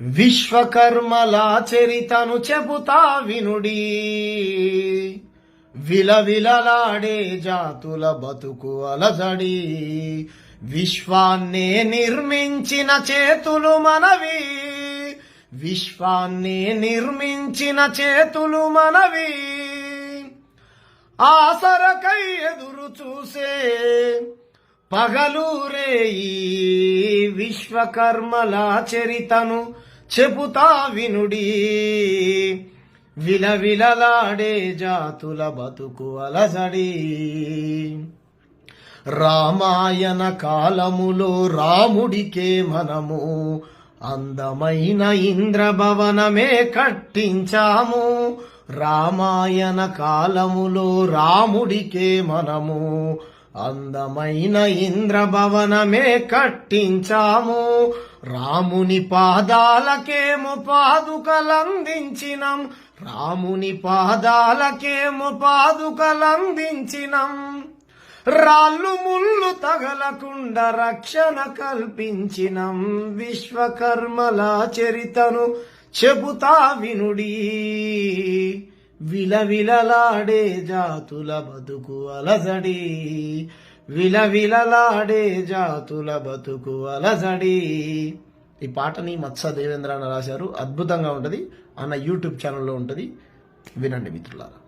విశ్వకర్మల చరితను చెబుతా వినుడి. విలవిలలాడే జాతుల బతుకు అలజడి. విశ్వాన్నే నిర్మించిన చేతులు మనవి. విశ్వాన్ని నిర్మించిన చేతులు మనవి. ఆసరకై ఎదురు చూసే పగలూరే ఈ విశ్వకర్మల చరితను చెబుతా వినుడి. విలవిలలాడే జాతుల బతుకు అలసడి. రామాయణ కాలములో రాముడికే మనము అందమైన ఇంద్రభవనమే కట్టించాము. రామాయణ కాలములో రాముడికే మనము అందమైన ఇంద్రభవనమే కట్టించాము. రాముని పాదాలకేమో పాదుకలందించినం. రాముని పాదాలకేమో పాదుకలందించినం. రాళ్ళు ముళ్ళు తగలకుండా రక్షణ కల్పించినం. విశ్వకర్మల చరితను చెబుతా వినుడి. విలవిలలాడే జాతుల బతుకు అలజడి. విలవిలలాడే జాతుల బతుకు అలజడి. ఈ పాటని మత్స దేవేంద్ర అని రాశారు. అద్భుతంగా ఉంటుంది. అన్న యూట్యూబ్ ఛానల్లో ఉంటుంది. వినండి మిత్రులారా.